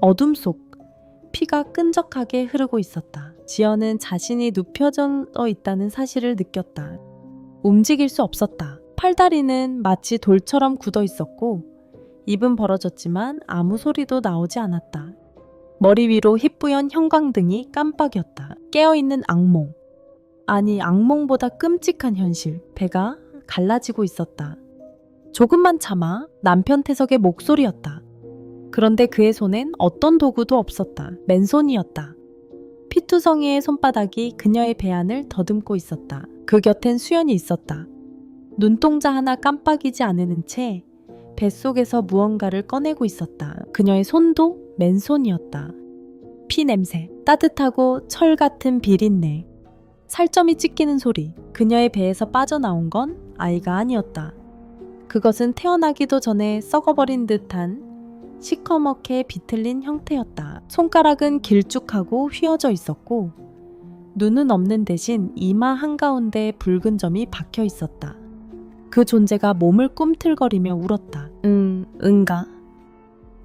어둠 속 피가 끈적하게 흐르고 있었다. 지연은 자신이 눕혀져 있다는 사실을 느꼈다. 움직일 수 없었다. 팔다리는 마치 돌처럼 굳어 있었고 입은 벌어졌지만 아무 소리도 나오지 않았다. 머리 위로 희뿌연 형광등이 깜빡였다. 깨어있는 악몽. 아니, 악몽보다 끔찍한 현실. 배가 갈라지고 있었다. 조금만 참아 남편 태석의 목소리였다. 그런데 그의 손엔 어떤 도구도 없었다. 맨손이었다. 피투성이의 손바닥이 그녀의 배 안을 더듬고 있었다. 그 곁엔 수연이 있었다. 눈동자 하나 깜빡이지 않는 채 뱃속에서 무언가를 꺼내고 있었다. 그녀의 손도 맨손이었다. 피 냄새, 따뜻하고 철 같은 비린내, 살점이 찢기는 소리. 그녀의 배에서 빠져나온 건 아이가 아니었다. 그것은 태어나기도 전에 썩어버린 듯한 시커멓게 비틀린 형태였다. 손가락은 길쭉하고 휘어져 있었고, 눈은 없는 대신 이마 한가운데 붉은 점이 박혀 있었다. 그 존재가 몸을 꿈틀거리며 울었다. 응, 응가.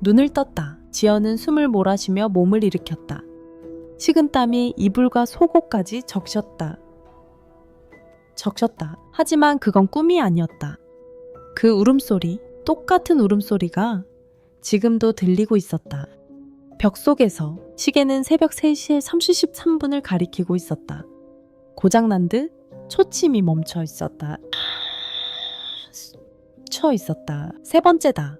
눈을 떴다. 지연은 숨을 몰아쉬며 몸을 일으켰다. 식은땀이 이불과 속옷까지 적셨다. 적셨다. 하지만 그건 꿈이 아니었다. 그 울음소리, 똑같은 울음소리가 지금도 들리고 있었다. 벽 속에서 시계는 새벽 3시 33분을 가리키고 있었다. 고장난 듯 초침이 멈춰 있었다. 쳐 있었다. 세 번째다.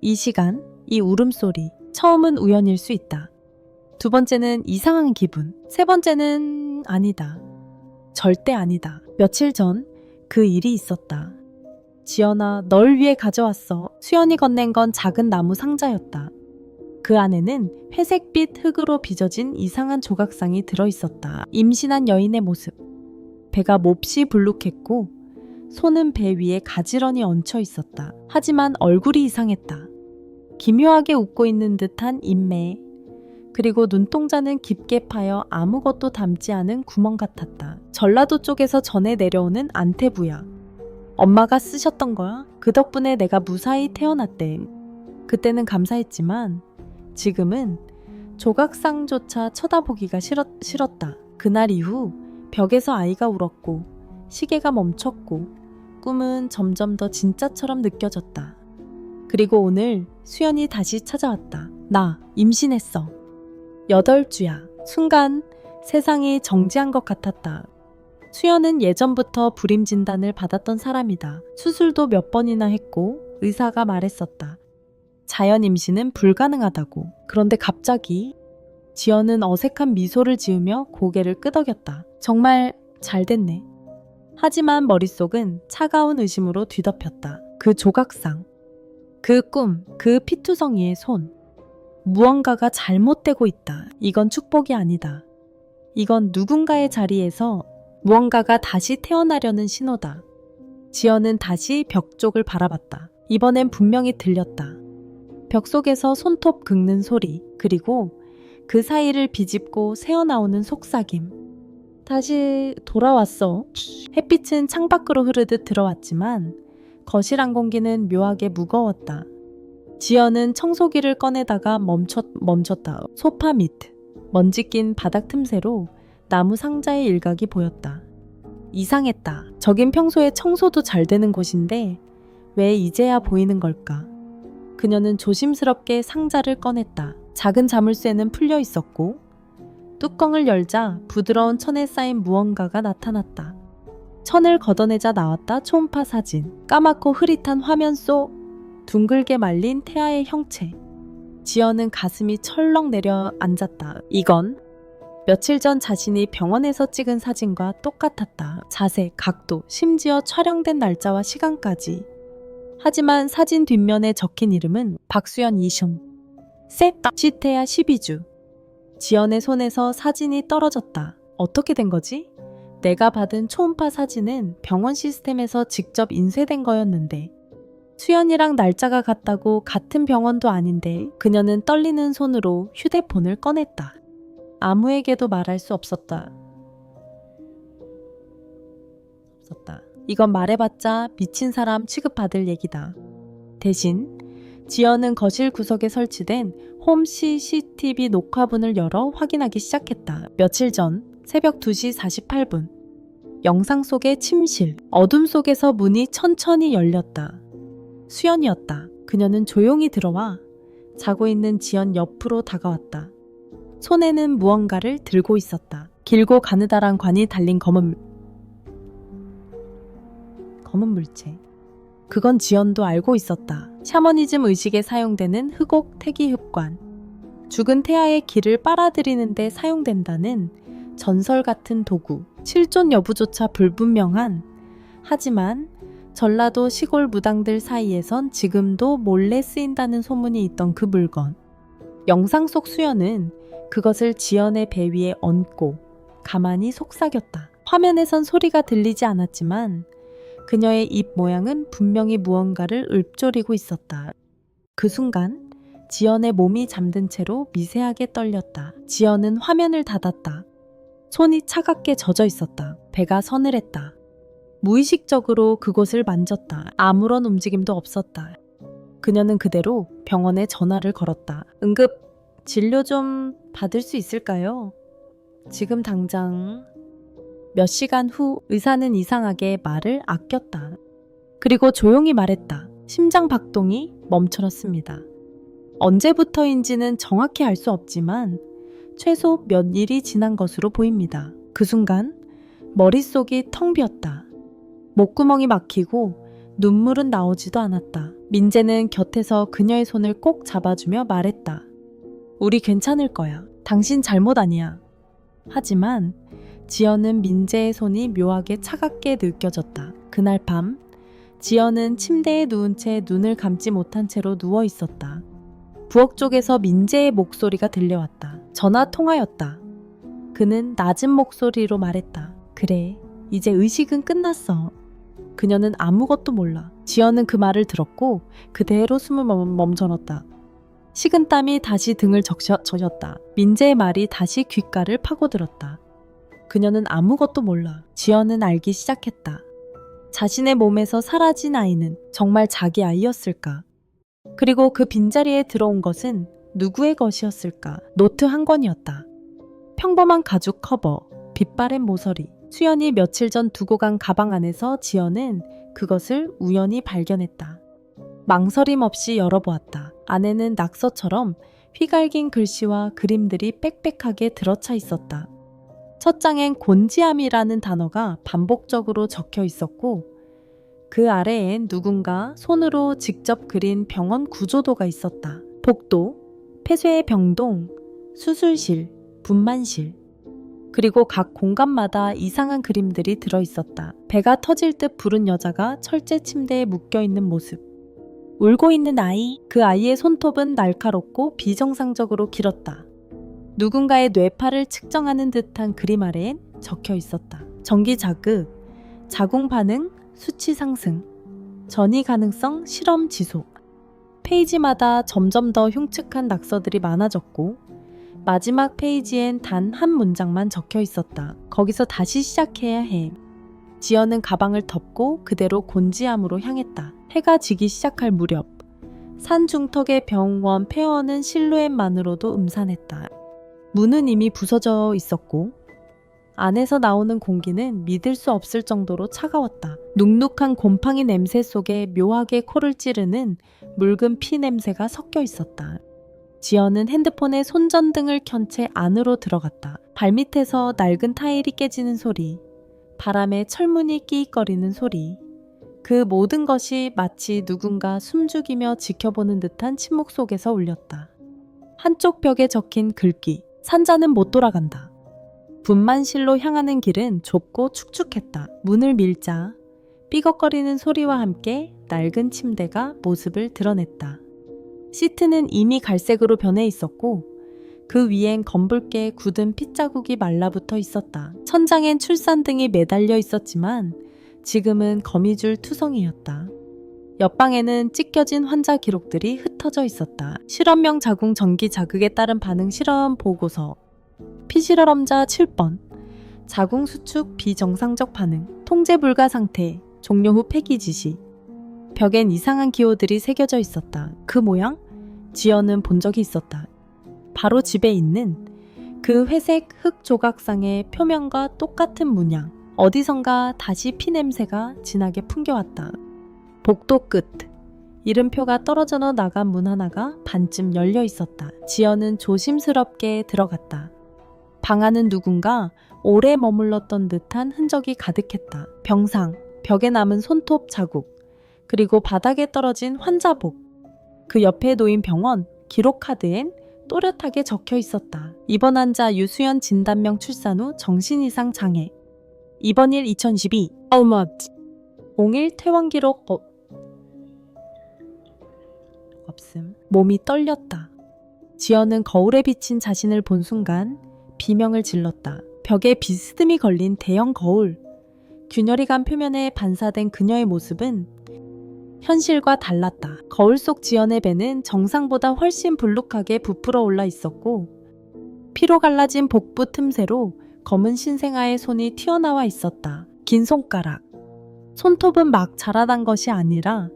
이 시간, 이 울음소리, 처음은 우연일 수 있다. 두 번째는 이상한 기분. 세 번째는 아니다. 절대 아니다. 며칠 전 그 일이 있었다. 지연아, 널 위해 가져왔어. 수연이 건넨 건 작은 나무 상자였다. 그 안에는 회색빛 흙으로 빚어진 이상한 조각상이 들어 있었다. 임신한 여인의 모습. 배가 몹시 불룩했고 손은 배 위에 가지런히 얹혀 있었다. 하지만 얼굴이 이상했다. 기묘하게 웃고 있는 듯한 인매. 그리고 눈동자는 깊게 파여 아무것도 담지 않은 구멍 같았다. 전라도 쪽에서 전해 내려오는 안태부야. 엄마가 쓰셨던 거야. 그 덕분에 내가 무사히 태어났대. 그때는 감사했지만 지금은 조각상조차 쳐다보기가 싫었, 싫었다. 그날 이후 벽에서 아이가 울었고 시계가 멈췄고 꿈은 점점 더 진짜처럼 느껴졌다. 그리고 오늘 수연이 다시 찾아왔다. 나 임신했어. 여덟 주야. 순간 세상이 정지한 것 같았다. 수연은 예전부터 불임 진단을 받았던 사람이다. 수술도 몇 번이나 했고 의사가 말했었다. 자연 임신은 불가능하다고. 그런데 갑자기 지연은 어색한 미소를 지으며 고개를 끄덕였다. 정말 잘 됐네. 하지만 머릿속은 차가운 의심으로 뒤덮였다. 그 조각상, 그 꿈, 그 피투성이의 손. 무언가가 잘못되고 있다. 이건 축복이 아니다. 이건 누군가의 자리에서 무언가가 다시 태어나려는 신호다. 지연은 다시 벽 쪽을 바라봤다. 이번엔 분명히 들렸다. 벽 속에서 손톱 긁는 소리, 그리고 그 사이를 비집고 새어나오는 속삭임. 다시 돌아왔어. 햇빛은 창밖으로 흐르듯 들어왔지만 거실 안 공기는 묘하게 무거웠다. 지연은 청소기를 꺼내다가 멈췄, 멈췄다. 소파 밑, 먼지 낀 바닥 틈새로 나무 상자의 일각이 보였다. 이상했다. 저긴 평소에 청소도 잘 되는 곳인데 왜 이제야 보이는 걸까? 그녀는 조심스럽게 상자를 꺼냈다. 작은 자물쇠는 풀려 있었고 뚜껑을 열자 부드러운 천에 쌓인 무언가가 나타났다. 천을 걷어내자 나왔다 초음파 사진. 까맣고 흐릿한 화면 속 둥글게 말린 태아의 형체. 지연은 가슴이 철렁 내려 앉았다. 이건 며칠 전 자신이 병원에서 찍은 사진과 똑같았다. 자세, 각도, 심지어 촬영된 날짜와 시간까지. 하지만 사진 뒷면에 적힌 이름은 박수연 이슌. 셋, 시태야 12주. 지연의 손에서 사진이 떨어졌다. 어떻게 된 거지? 내가 받은 초음파 사진은 병원 시스템에서 직접 인쇄된 거였는데 수연이랑 날짜가 같다고 같은 병원도 아닌데 그녀는 떨리는 손으로 휴대폰을 꺼냈다. 아무에게도 말할 수 없었다. 없었다. 이건 말해봤자 미친 사람 취급받을 얘기다. 대신 지연은 거실 구석에 설치된 홈 CCTV 녹화분을 열어 확인하기 시작했다. 며칠 전 새벽 2시 48분. 영상 속의 침실, 어둠 속에서 문이 천천히 열렸다. 수연이었다. 그녀는 조용히 들어와 자고 있는 지연 옆으로 다가왔다. 손에는 무언가를 들고 있었다. 길고 가느다란 관이 달린 검은 검은 물체. 그건 지연도 알고 있었다. 샤머니즘 의식에 사용되는 흑옥 태기 흡관. 죽은 태아의 기를 빨아들이는데 사용된다는 전설 같은 도구. 실존 여부조차 불분명한 하지만 전라도 시골 무당들 사이에선 지금도 몰래 쓰인다는 소문이 있던 그 물건. 영상 속 수연은 그것을 지연의 배 위에 얹고 가만히 속삭였다. 화면에선 소리가 들리지 않았지만 그녀의 입 모양은 분명히 무언가를 읊조리고 있었다. 그 순간 지연의 몸이 잠든 채로 미세하게 떨렸다. 지연은 화면을 닫았다. 손이 차갑게 젖어 있었다. 배가 서늘했다. 무의식적으로 그곳을 만졌다. 아무런 움직임도 없었다. 그녀는 그대로 병원에 전화를 걸었다. 응급 진료 좀 받을 수 있을까요? 지금 당장 몇 시간 후 의사는 이상하게 말을 아꼈다. 그리고 조용히 말했다. 심장 박동이 멈춰졌습니다. 언제부터인지는 정확히 알 수 없지만 최소 몇 일이 지난 것으로 보입니다. 그 순간 머릿속이 텅 비었다. 목구멍이 막히고 눈물은 나오지도 않았다. 민재는 곁에서 그녀의 손을 꼭 잡아주며 말했다. 우리 괜찮을 거야. 당신 잘못 아니야. 하지만 지연은 민재의 손이 묘하게 차갑게 느껴졌다. 그날 밤, 지연은 침대에 누운 채 눈을 감지 못한 채로 누워 있었다. 부엌 쪽에서 민재의 목소리가 들려왔다. 전화 통화였다. 그는 낮은 목소리로 말했다. 그래, 이제 의식은 끝났어. 그녀는 아무것도 몰라. 지연은 그 말을 들었고 그대로 숨을 멈- 멈춰놨다. 식은 땀이 다시 등을 젖었다. 민재의 말이 다시 귓가를 파고들었다. 그녀는 아무것도 몰라. 지연은 알기 시작했다. 자신의 몸에서 사라진 아이는 정말 자기 아이였을까? 그리고 그 빈자리에 들어온 것은 누구의 것이었을까? 노트 한 권이었다. 평범한 가죽 커버, 빛바랜 모서리, 수연이 며칠 전 두고 간 가방 안에서 지연은 그것을 우연히 발견했다. 망설임 없이 열어보았다. 안에는 낙서처럼 휘갈긴 글씨와 그림들이 빽빽하게 들어차 있었다. 첫 장엔 곤지암이라는 단어가 반복적으로 적혀 있었고 그 아래엔 누군가 손으로 직접 그린 병원 구조도가 있었다. 복도, 폐쇄의 병동, 수술실, 분만실, 그리고 각 공간마다 이상한 그림들이 들어 있었다. 배가 터질 듯 부른 여자가 철제 침대에 묶여 있는 모습. 울고 있는 아이, 그 아이의 손톱은 날카롭고 비정상적으로 길었다. 누군가의 뇌파를 측정하는 듯한 그림 아래엔 적혀 있었다. 전기 자극, 자궁 반응, 수치 상승, 전이 가능성 실험 지속. 페이지마다 점점 더 흉측한 낙서들이 많아졌고 마지막 페이지엔 단 한 문장만 적혀 있었다. 거기서 다시 시작해야 해. 지연은 가방을 덮고 그대로 곤지암으로 향했다. 해가 지기 시작할 무렵 산 중턱의 병원 폐원은 실루엣만으로도 음산했다. 문은 이미 부서져 있었고 안에서 나오는 공기는 믿을 수 없을 정도로 차가웠다. 눅눅한 곰팡이 냄새 속에 묘하게 코를 찌르는 묽은 피 냄새가 섞여 있었다. 지연은 핸드폰에 손전등을 켠 채 안으로 들어갔다. 발밑에서 낡은 타일이 깨지는 소리, 바람에 철문이 끼익거리는 소리. 그 모든 것이 마치 누군가 숨죽이며 지켜보는 듯한 침묵 속에서 울렸다. 한쪽 벽에 적힌 글귀, 산자는 못 돌아간다. 분만실로 향하는 길은 좁고 축축했다. 문을 밀자 삐걱거리는 소리와 함께 낡은 침대가 모습을 드러냈다. 시트는 이미 갈색으로 변해 있었고 그 위엔 검붉게 굳은 핏자국이 말라붙어 있었다. 천장엔 출산등이 매달려 있었지만 지금은 거미줄 투성이였다. 옆방에는 찢겨진 환자 기록들이 흩어져 있었다. 실험명 자궁 전기 자극에 따른 반응 실험 보고서 피실험자 7번 자궁 수축 비정상적 반응 통제 불가 상태 종료 후 폐기 지시 벽엔 이상한 기호들이 새겨져 있었다. 그 모양? 지연은 본 적이 있었다. 바로 집에 있는 그 회색 흙 조각상의 표면과 똑같은 문양. 어디선가 다시 피 냄새가 진하게 풍겨왔다. 복도 끝. 이름표가 떨어져 나간 문 하나가 반쯤 열려 있었다. 지연은 조심스럽게 들어갔다. 방 안은 누군가 오래 머물렀던 듯한 흔적이 가득했다. 병상, 벽에 남은 손톱 자국, 그리고 바닥에 떨어진 환자복. 그 옆에 놓인 병원 기록 카드엔 또렷하게 적혀 있었다. 입원 환자 유수연 진단명 출산 후 정신 이상 장애. 입원일 2012. 어머. 01 퇴원 기록 어... 없음. 몸이 떨렸다. 지연은 거울에 비친 자신을 본 순간 비명을 질렀다. 벽에 비스듬히 걸린 대형 거울. 균열이 간 표면에 반사된 그녀의 모습은 현실과 달랐다. 거울 속 지연의 배는 정상보다 훨씬 불룩하게 부풀어 올라 있었고 피로 갈라진 복부 틈새로 검은 신생아의 손이 튀어나와 있었다. 긴 손가락. 손톱은 막 자라난 것이 아니라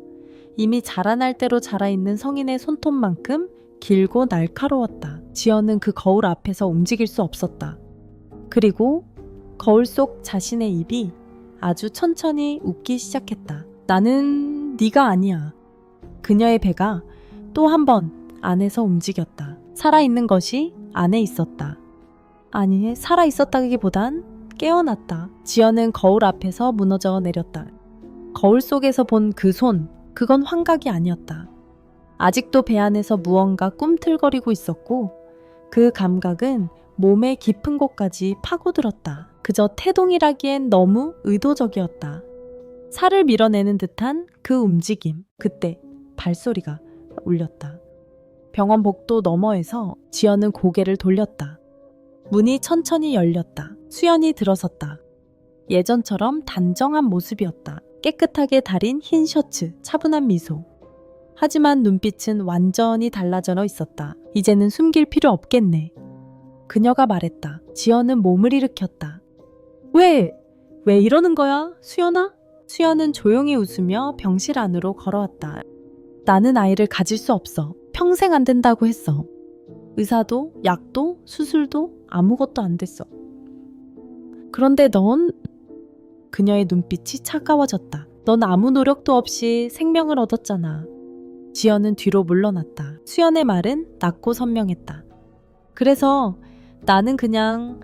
이미 자라날 대로 자라있는 성인의 손톱만큼 길고 날카로웠다. 지연은 그 거울 앞에서 움직일 수 없었다. 그리고 거울 속 자신의 입이 아주 천천히 웃기 시작했다. 나는 네가 아니야. 그녀의 배가 또 한 번 안에서 움직였다. 살아있는 것이 안에 있었다. 아니, 살아있었다기보단 깨어났다. 지연은 거울 앞에서 무너져 내렸다. 거울 속에서 본 그 손, 그건 환각이 아니었다. 아직도 배 안에서 무언가 꿈틀거리고 있었고, 그 감각은 몸의 깊은 곳까지 파고들었다. 그저 태동이라기엔 너무 의도적이었다. 살을 밀어내는 듯한 그 움직임. 그때 발소리가 울렸다. 병원 복도 너머에서 지연은 고개를 돌렸다. 문이 천천히 열렸다. 수연이 들어섰다. 예전처럼 단정한 모습이었다. 깨끗하게 달인 흰 셔츠, 차분한 미소. 하지만 눈빛은 완전히 달라져 있었다. 이제는 숨길 필요 없겠네. 그녀가 말했다. 지연은 몸을 일으켰다. 왜? 왜 이러는 거야? 수연아? 수연은 조용히 웃으며 병실 안으로 걸어왔다. 나는 아이를 가질 수 없어. 평생 안 된다고 했어. 의사도, 약도, 수술도 아무것도 안 됐어. 그런데 넌 그녀의 눈빛이 차가워졌다. 넌 아무 노력도 없이 생명을 얻었잖아. 지연은 뒤로 물러났다. 수연의 말은 낮고 선명했다. 그래서 나는 그냥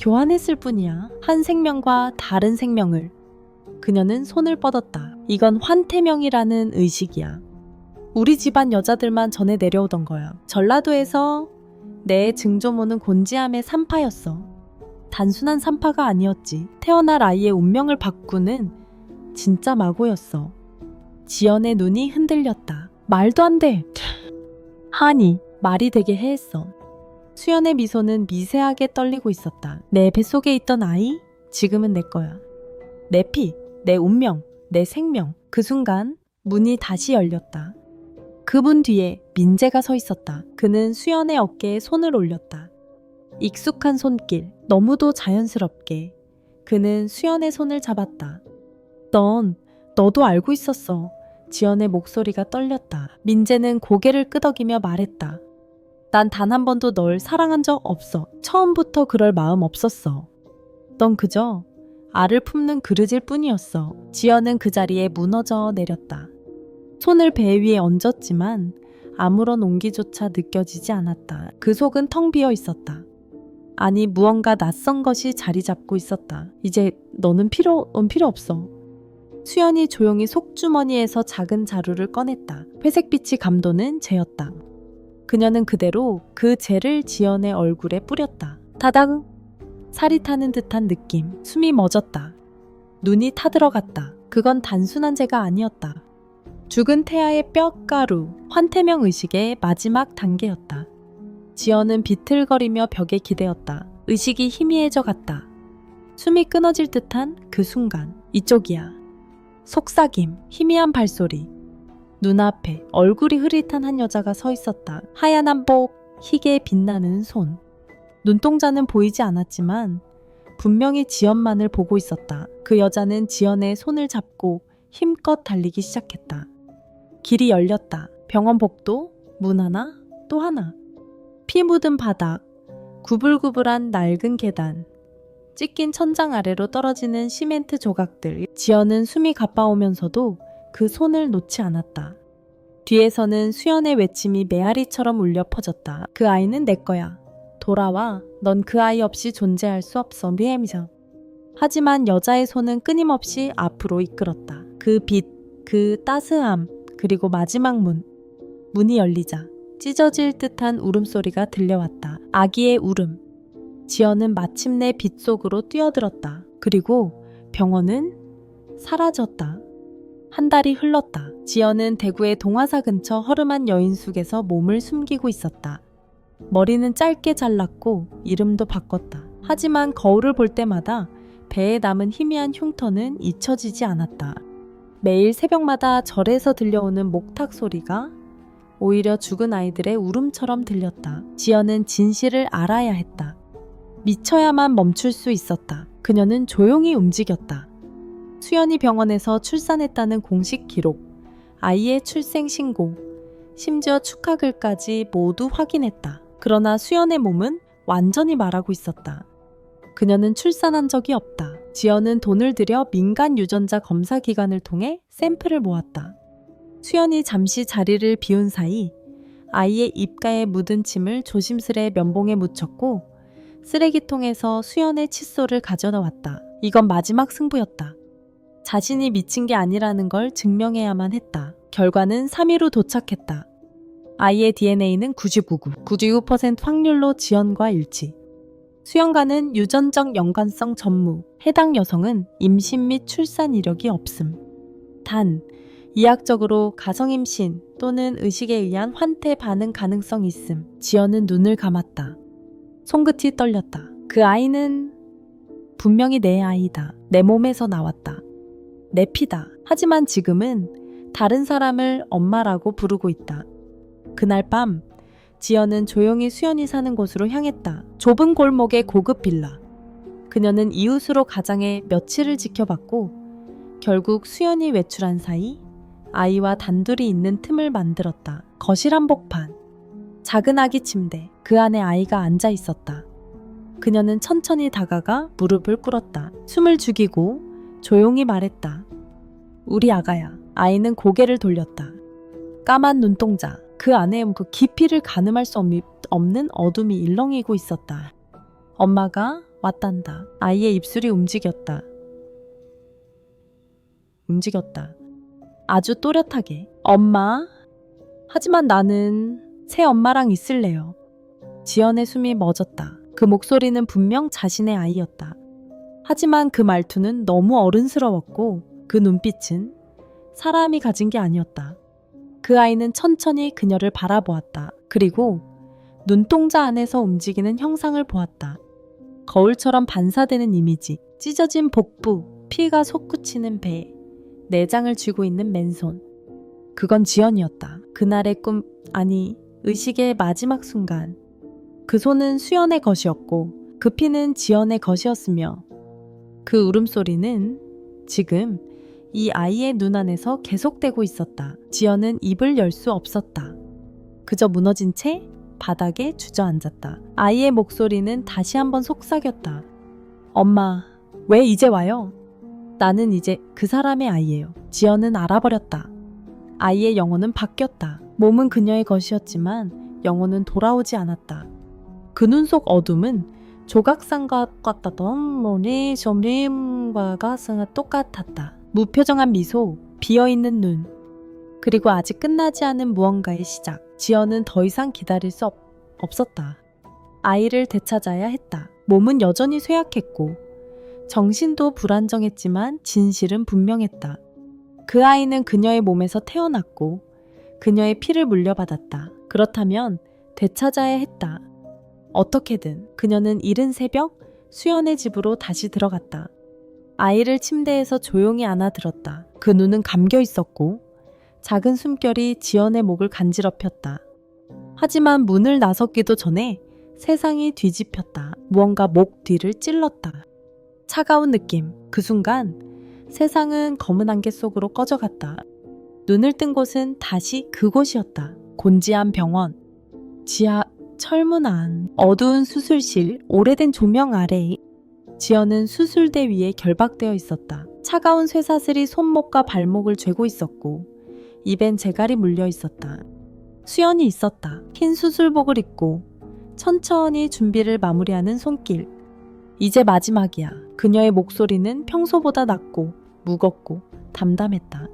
교환했을 뿐이야. 한 생명과 다른 생명을. 그녀는 손을 뻗었다. 이건 환태명이라는 의식이야. 우리 집안 여자들만 전해 내려오던 거야. 전라도에서 내 증조모는 곤지암의 산파였어. 단순한 산파가 아니었지. 태어날 아이의 운명을 바꾸는 진짜 마고였어. 지연의 눈이 흔들렸다. 말도 안 돼. 하니 말이 되게 해했어. 수연의 미소는 미세하게 떨리고 있었다. 내 뱃속에 있던 아이 지금은 내 거야. 내 피, 내 운명, 내 생명. 그 순간 문이 다시 열렸다. 그분 뒤에 민재가 서 있었다. 그는 수연의 어깨에 손을 올렸다. 익숙한 손길, 너무도 자연스럽게. 그는 수연의 손을 잡았다. 넌, 너도 알고 있었어. 지연의 목소리가 떨렸다. 민재는 고개를 끄덕이며 말했다. 난 단 한 번도 널 사랑한 적 없어. 처음부터 그럴 마음 없었어. 넌 그저 알을 품는 그릇일 뿐이었어. 지연은 그 자리에 무너져 내렸다. 손을 배 위에 얹었지만 아무런 온기조차 느껴지지 않았다. 그 속은 텅 비어 있었다. 아니, 무언가 낯선 것이 자리 잡고 있었다. 이제 너는 필요, 넌 필요 없어. 수연이 조용히 속주머니에서 작은 자루를 꺼냈다. 회색빛이 감도는 재였다. 그녀는 그대로 그 재를 지연의 얼굴에 뿌렸다. 다당! 살이 타는 듯한 느낌. 숨이 멎었다. 눈이 타들어갔다. 그건 단순한 재가 아니었다. 죽은 태아의 뼈가루, 환태명 의식의 마지막 단계였다. 지연은 비틀거리며 벽에 기대었다. 의식이 희미해져 갔다. 숨이 끊어질 듯한 그 순간. 이쪽이야. 속삭임, 희미한 발소리. 눈앞에 얼굴이 흐릿한 한 여자가 서 있었다. 하얀 한복, 희게 빛나는 손. 눈동자는 보이지 않았지만 분명히 지연만을 보고 있었다. 그 여자는 지연의 손을 잡고 힘껏 달리기 시작했다. 길이 열렸다. 병원 복도, 문 하나, 또 하나. 피 묻은 바닥, 구불구불한 낡은 계단, 찢긴 천장 아래로 떨어지는 시멘트 조각들. 지연은 숨이 가빠오면서도 그 손을 놓지 않았다. 뒤에서는 수연의 외침이 메아리처럼 울려 퍼졌다. 그 아이는 내 거야. 돌아와. 넌 그 아이 없이 존재할 수 없어. 미엠이죠. 하지만 여자의 손은 끊임없이 앞으로 이끌었다. 그 빛, 그 따스함, 그리고 마지막 문. 문이 열리자 찢어질 듯한 울음소리가 들려왔다. 아기의 울음. 지연은 마침내 빛 속으로 뛰어들었다. 그리고 병원은 사라졌다. 한 달이 흘렀다. 지연은 대구의 동화사 근처 허름한 여인숙에서 몸을 숨기고 있었다. 머리는 짧게 잘랐고 이름도 바꿨다. 하지만 거울을 볼 때마다 배에 남은 희미한 흉터는 잊혀지지 않았다. 매일 새벽마다 절에서 들려오는 목탁 소리가 오히려 죽은 아이들의 울음처럼 들렸다. 지연은 진실을 알아야 했다. 미쳐야만 멈출 수 있었다. 그녀는 조용히 움직였다. 수연이 병원에서 출산했다는 공식 기록, 아이의 출생 신고, 심지어 축하글까지 모두 확인했다. 그러나 수연의 몸은 완전히 말하고 있었다. 그녀는 출산한 적이 없다. 지연은 돈을 들여 민간 유전자 검사 기관을 통해 샘플을 모았다. 수연이 잠시 자리를 비운 사이 아이의 입가에 묻은 침을 조심스레 면봉에 묻혔고 쓰레기통에서 수연의 칫솔을 가져나왔다. 이건 마지막 승부였다. 자신이 미친 게 아니라는 걸 증명해야만 했다. 결과는 3일 후 도착했다. 아이의 DNA는 99구, 99% 확률로 지연과 일치. 수연과는 유전적 연관성 전무, 해당 여성은 임신 및 출산 이력이 없음. 단, 이학적으로 가성임신 또는 의식에 의한 환태 반응 가능성 있음. 지연은 눈을 감았다. 손끝이 떨렸다. 그 아이는 분명히 내 아이다. 내 몸에서 나왔다. 내 피다. 하지만 지금은 다른 사람을 엄마라고 부르고 있다. 그날 밤, 지연은 조용히 수연이 사는 곳으로 향했다. 좁은 골목의 고급 빌라. 그녀는 이웃으로 가장에 며칠을 지켜봤고, 결국 수연이 외출한 사이 아이와 단둘이 있는 틈을 만들었다. 거실 한복판. 작은 아기 침대. 그 안에 아이가 앉아 있었다. 그녀는 천천히 다가가 무릎을 꿇었다. 숨을 죽이고 조용히 말했다. 우리 아가야. 아이는 고개를 돌렸다. 까만 눈동자. 그 안에 그 깊이를 가늠할 수 없- 없는 어둠이 일렁이고 있었다. 엄마가 왔단다. 아이의 입술이 움직였다. 움직였다. 아주 또렷하게. 엄마. 하지만 나는 새 엄마랑 있을래요. 지연의 숨이 멎었다. 그 목소리는 분명 자신의 아이였다. 하지만 그 말투는 너무 어른스러웠고 그 눈빛은 사람이 가진 게 아니었다. 그 아이는 천천히 그녀를 바라보았다. 그리고 눈동자 안에서 움직이는 형상을 보았다. 거울처럼 반사되는 이미지, 찢어진 복부, 피가 솟구치는 배, 내장을 쥐고 있는 맨손. 그건 지연이었다. 그날의 꿈, 아니, 의식의 마지막 순간. 그 손은 수연의 것이었고, 그 피는 지연의 것이었으며, 그 울음소리는 지금 이 아이의 눈 안에서 계속되고 있었다. 지연은 입을 열 수 없었다. 그저 무너진 채 바닥에 주저앉았다. 아이의 목소리는 다시 한번 속삭였다. 엄마, 왜 이제 와요? 나는 이제 그 사람의 아이예요. 지연은 알아버렸다. 아이의 영혼은 바뀌었다. 몸은 그녀의 것이었지만 영혼은 돌아오지 않았다. 그 눈 속 어둠은 조각상과 같았던 머리 점림과 가스가 똑같았다. 무표정한 미소, 비어있는 눈, 그리고 아직 끝나지 않은 무언가의 시작. 지연은 더 이상 기다릴 수 없, 없었다. 아이를 되찾아야 했다. 몸은 여전히 쇠약했고, 정신도 불안정했지만 진실은 분명했다. 그 아이는 그녀의 몸에서 태어났고, 그녀의 피를 물려받았다. 그렇다면 되찾아야 했다. 어떻게든 그녀는 이른 새벽 수연의 집으로 다시 들어갔다. 아이를 침대에서 조용히 안아들었다. 그 눈은 감겨 있었고 작은 숨결이 지연의 목을 간지럽혔다. 하지만 문을 나섰기도 전에 세상이 뒤집혔다. 무언가 목 뒤를 찔렀다. 차가운 느낌. 그 순간 세상은 검은 안개 속으로 꺼져갔다. 눈을 뜬 곳은 다시 그곳이었다. 곤지암 병원. 지하 철문 안. 어두운 수술실, 오래된 조명 아래. 지연은 수술대 위에 결박되어 있었다. 차가운 쇠사슬이 손목과 발목을 죄고 있었고, 입엔 재갈이 물려 있었다. 수연이 있었다. 흰 수술복을 입고 천천히 준비를 마무리하는 손길. 이제 마지막이야. 그녀의 목소리는 평소보다 낮고 무겁고 담담했다.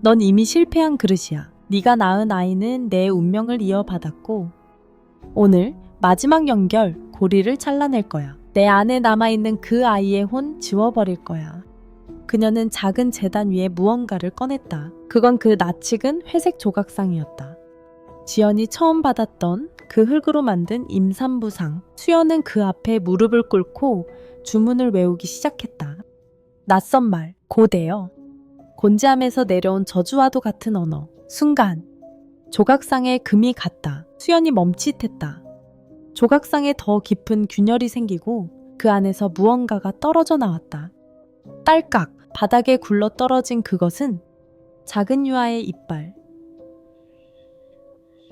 넌 이미 실패한 그릇이야. 네가 낳은 아이는 내 운명을 이어받았고 오늘 마지막 연결 고리를 잘라낼 거야. 내 안에 남아있는 그 아이의 혼 지워버릴 거야. 그녀는 작은 재단 위에 무언가를 꺼냈다. 그건 그 낯익은 회색 조각상이었다. 지연이 처음 받았던 그 흙으로 만든 임산부상. 수연은 그 앞에 무릎을 꿇고 주문을 외우기 시작했다. 낯선 말, 고대어. 곤지암에서 내려온 저주와도 같은 언어. 순간, 조각상에 금이 갔다. 수연이 멈칫했다. 조각상에 더 깊은 균열이 생기고 그 안에서 무언가가 떨어져 나왔다. 딸깍, 바닥에 굴러 떨어진 그것은 작은 유아의 이빨.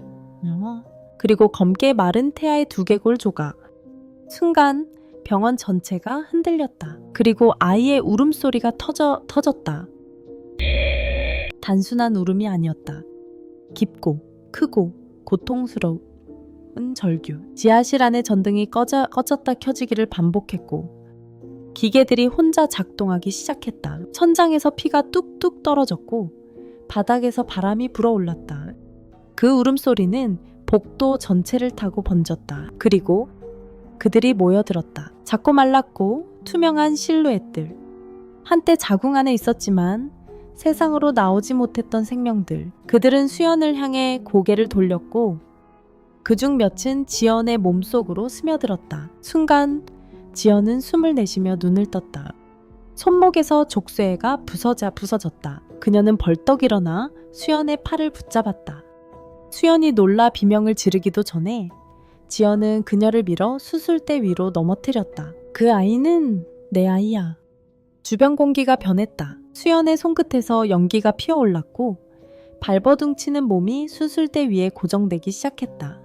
어, 그리고 검게 마른 태아의 두개골 조각. 순간 병원 전체가 흔들렸다. 그리고 아이의 울음소리가 터져, 터졌다. 단순한 울음이 아니었다. 깊고, 크고, 고통스러운 절규. 지하실 안의 전등이 꺼져, 꺼졌다 켜지기를 반복했고, 기계들이 혼자 작동하기 시작했다. 천장에서 피가 뚝뚝 떨어졌고, 바닥에서 바람이 불어올랐다. 그 울음소리는 복도 전체를 타고 번졌다. 그리고 그들이 모여들었다. 작고 말랐고 투명한 실루엣들. 한때 자궁 안에 있었지만 세상으로 나오지 못했던 생명들. 그들은 수연을 향해 고개를 돌렸고 그중 몇은 지연의 몸속으로 스며들었다. 순간 지연은 숨을 내쉬며 눈을 떴다. 손목에서 족쇄가 부서져 부서졌다. 그녀는 벌떡 일어나 수연의 팔을 붙잡았다. 수연이 놀라 비명을 지르기도 전에 지연은 그녀를 밀어 수술대 위로 넘어뜨렸다. 그 아이는 내 아이야. 주변 공기가 변했다. 수연의 손끝에서 연기가 피어올랐고 발버둥치는 몸이 수술대 위에 고정되기 시작했다.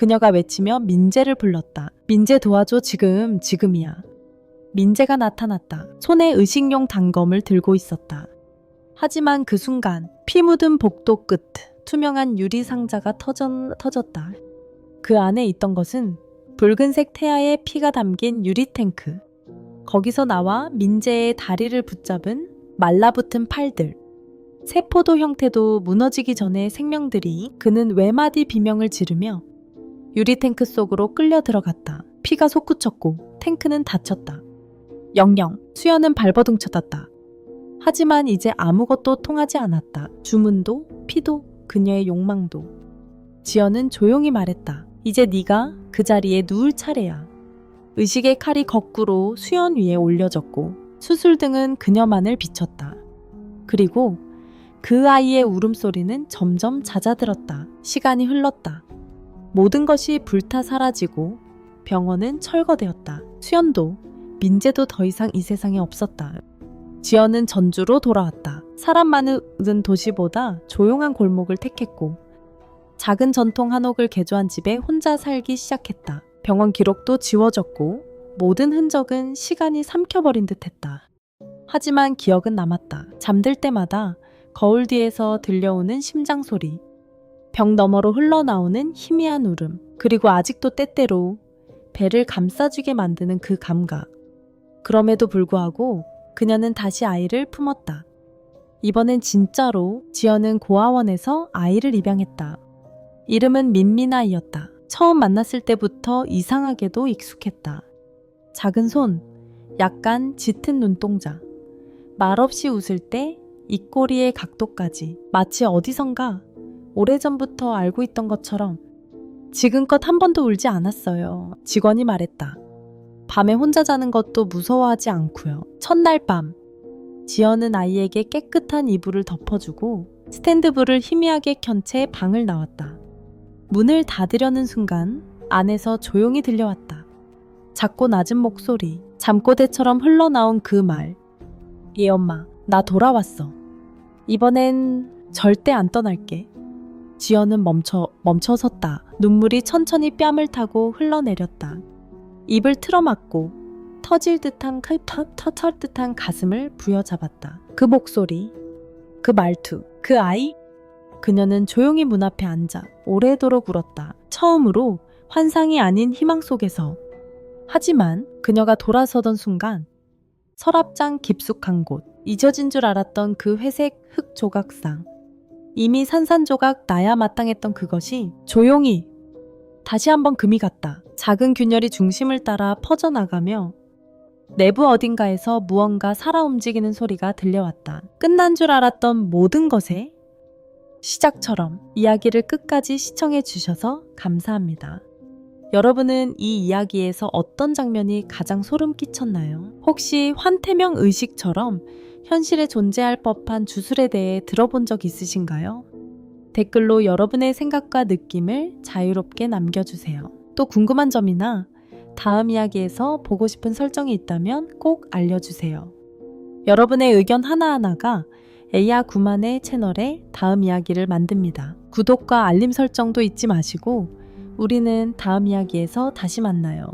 그녀가 외치며 민재를 불렀다. 민재 도와줘 지금 지금이야. 민재가 나타났다. 손에 의식용 단검을 들고 있었다. 하지만 그 순간 피 묻은 복도 끝 투명한 유리 상자가 터졌, 터졌다. 그 안에 있던 것은 붉은색 태아의 피가 담긴 유리 탱크. 거기서 나와 민재의 다리를 붙잡은 말라붙은 팔들. 세포도 형태도 무너지기 전에 생명들이 그는 외마디 비명을 지르며 유리 탱크 속으로 끌려 들어갔다. 피가 솟구쳤고 탱크는 닫혔다. 영영, 수연은 발버둥 쳐졌다. 하지만 이제 아무것도 통하지 않았다. 주문도, 피도, 그녀의 욕망도. 지연은 조용히 말했다. 이제 네가 그 자리에 누울 차례야. 의식의 칼이 거꾸로 수연 위에 올려졌고 수술등은 그녀만을 비췄다. 그리고 그 아이의 울음소리는 점점 잦아들었다. 시간이 흘렀다. 모든 것이 불타 사라지고 병원은 철거되었다. 수연도 민재도 더 이상 이 세상에 없었다. 지연은 전주로 돌아왔다. 사람 많은 도시보다 조용한 골목을 택했고 작은 전통 한옥을 개조한 집에 혼자 살기 시작했다. 병원 기록도 지워졌고 모든 흔적은 시간이 삼켜버린 듯 했다. 하지만 기억은 남았다. 잠들 때마다 거울 뒤에서 들려오는 심장 소리, 벽 너머로 흘러나오는 희미한 울음, 그리고 아직도 때때로 배를 감싸주게 만드는 그 감각. 그럼에도 불구하고 그녀는 다시 아이를 품었다. 이번엔 진짜로 지연은 고아원에서 아이를 입양했다. 이름은 민미나이였다. 처음 만났을 때부터 이상하게도 익숙했다. 작은 손, 약간 짙은 눈동자, 말없이 웃을 때 입꼬리의 각도까지 마치 어디선가 오래전부터 알고 있던 것처럼 지금껏 한 번도 울지 않았어요. 직원이 말했다. 밤에 혼자 자는 것도 무서워하지 않고요. 첫날 밤, 지연은 아이에게 깨끗한 이불을 덮어주고 스탠드불을 희미하게 켠 채 방을 나왔다. 문을 닫으려는 순간 안에서 조용히 들려왔다. 작고 낮은 목소리, 잠꼬대처럼 흘러나온 그 말. 예, 엄마, 나 돌아왔어. 이번엔 절대 안 떠날게. 지연은 멈춰, 멈춰 섰다. 눈물이 천천히 뺨을 타고 흘러내렸다. 입을 틀어막고 터질 듯한 터털 듯한 가슴을 부여잡았다. 그 목소리, 그 말투, 그 아이? 그녀는 조용히 문 앞에 앉아 오래도록 울었다. 처음으로 환상이 아닌 희망 속에서. 하지만 그녀가 돌아서던 순간 서랍장 깊숙한 곳, 잊어진 줄 알았던 그 회색 흙 조각상. 이미 산산조각 나야 마땅했던 그것이 조용히 다시 한번 금이 갔다. 작은 균열이 중심을 따라 퍼져나가며 내부 어딘가에서 무언가 살아 움직이는 소리가 들려왔다. 끝난 줄 알았던 모든 것에 시작처럼 이야기를 끝까지 시청해 주셔서 감사합니다. 여러분은 이 이야기에서 어떤 장면이 가장 소름 끼쳤나요? 혹시 환태명 의식처럼 현실에 존재할 법한 주술에 대해 들어본 적 있으신가요? 댓글로 여러분의 생각과 느낌을 자유롭게 남겨주세요. 또 궁금한 점이나 다음 이야기에서 보고 싶은 설정이 있다면 꼭 알려주세요. 여러분의 의견 하나하나가 에이아 구만의 채널에 다음 이야기를 만듭니다. 구독과 알림 설정도 잊지 마시고 우리는 다음 이야기에서 다시 만나요.